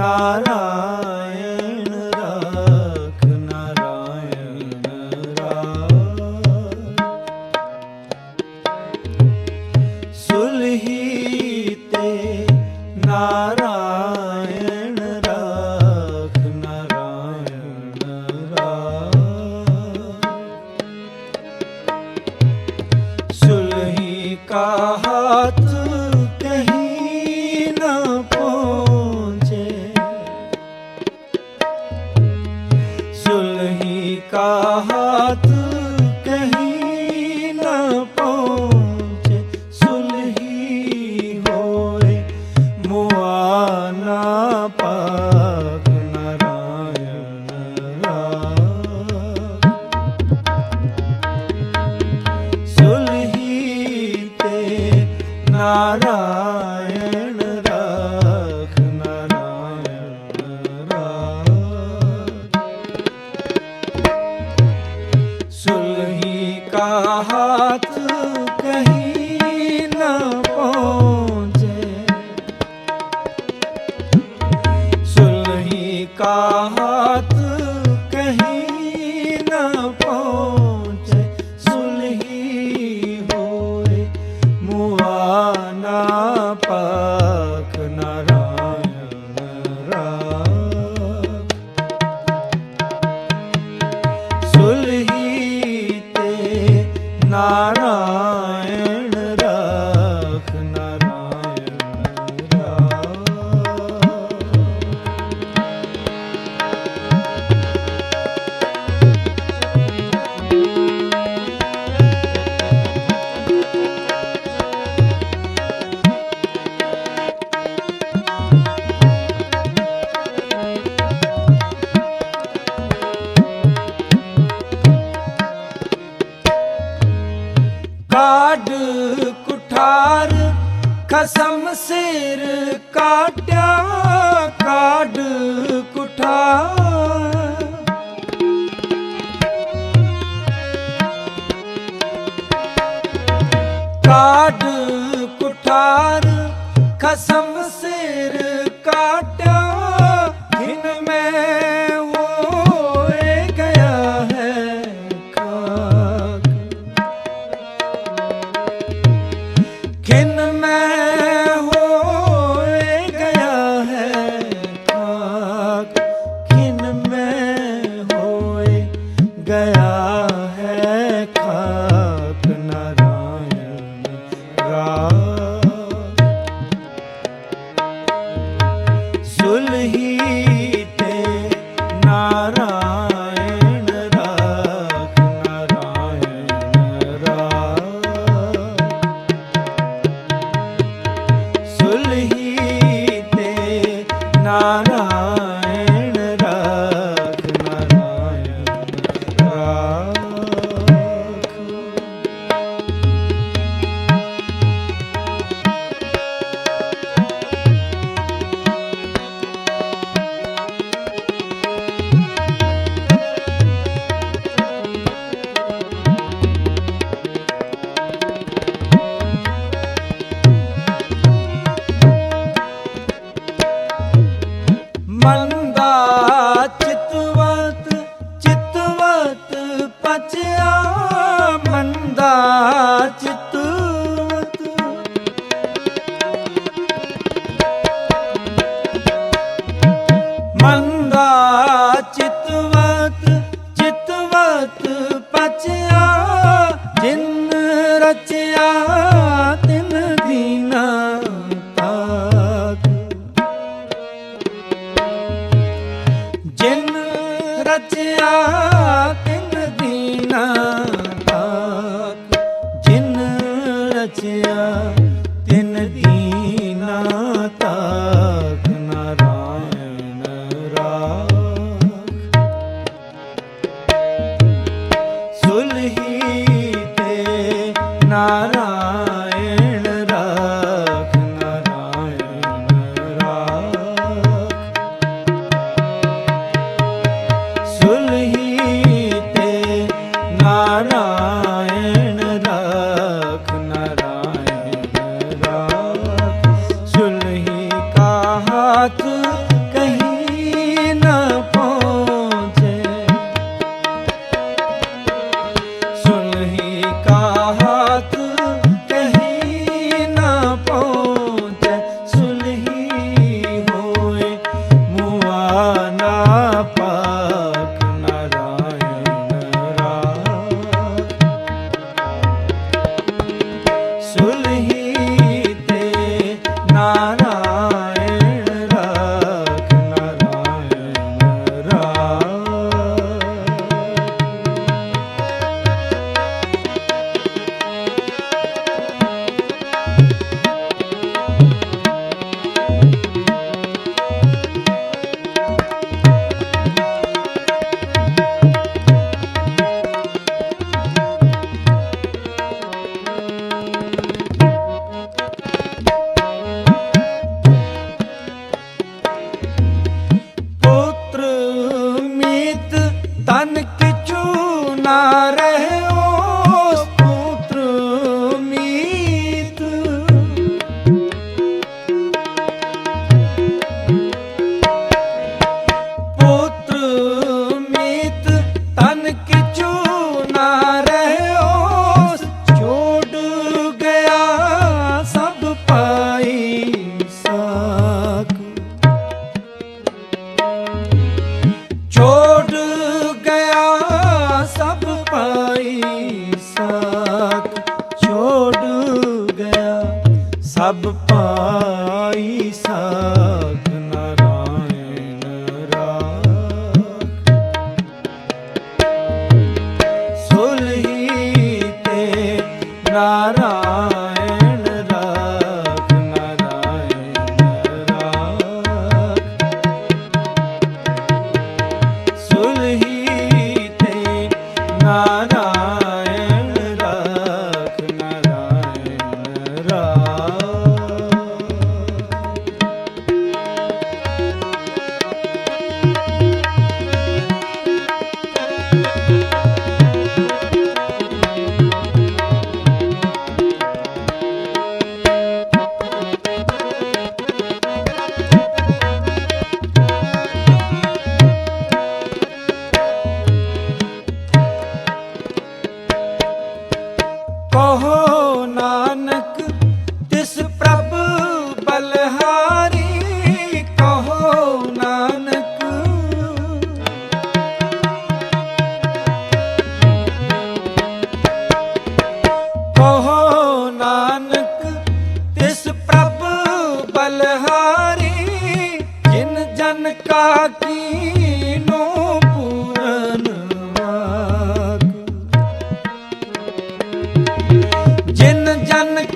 ਨਾਰਾਇਣ ਰਾਖ ਨਾਰਾਇਣ ਰਾਖ ਤੇ ਨਾਰਾਇਣ ਰਾਖ ਨਾਰਾਇਣ ਰਾਖ ਸੁਲਹੀ ਕਾ ਕਾ ਹੱਥ I don't know. ਬੈਠਾ। ਕਾਢ ਕੁਠਾਰ ਖਸਮ ਸਿਰ ਕਾਟਿਆ। ਖਿਨ ਮੈਂ ਹੋਏ ਗਿਆ ਹੈ ਖਾਕ। ਖਿਨ তারা I uh... ਹੀ ਤੇ ਨਾਰ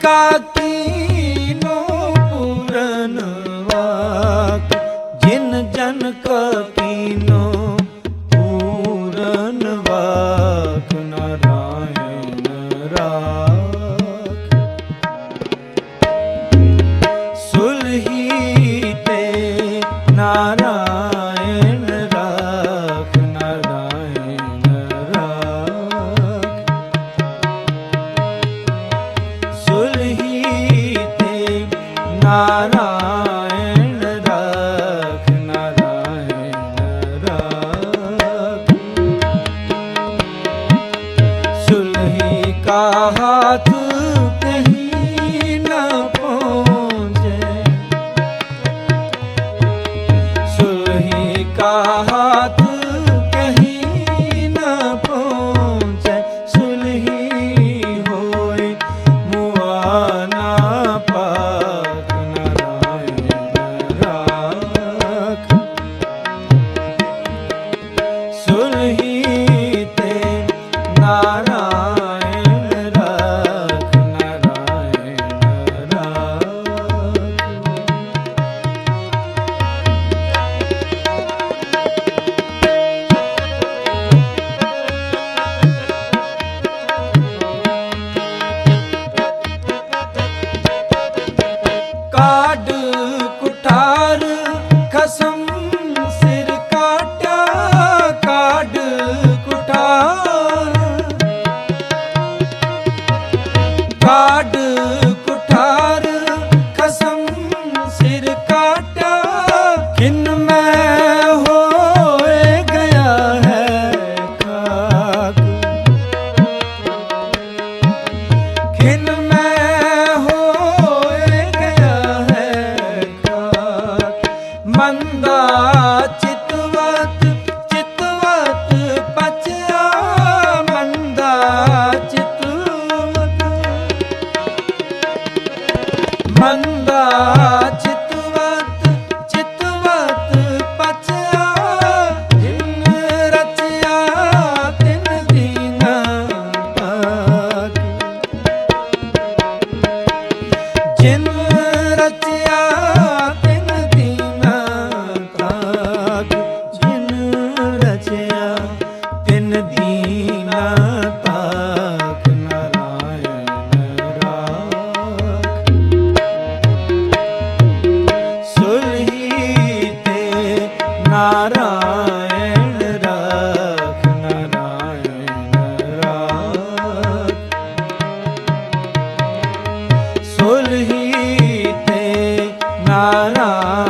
ਕਾ ਪੂਰਨ ਵਾਕ ਜਿਨ ਜਨ ਕਾ ਕੀਨੋ ਪੂਰਨ ਵਾਕ ਨਾਰਾਇਣ हाथ ਕਾਢ ਫੰਦਾ ਚਿਤਵਤ ਚਿਤਵਤ ਪਚਿਆ ਜਿਨ ਰਚਿਆ, ਤਿਨ ਦੀਨਾ ਪਾਕ ਜਿਨ ਰਚਿਆ, ਤਿਨ ਦੀਨਾ ਪਾਕ ਜਿਨ ਰਚਿਆ, ਤਿਨ ਦੀਨਾ ਪਾਕ रा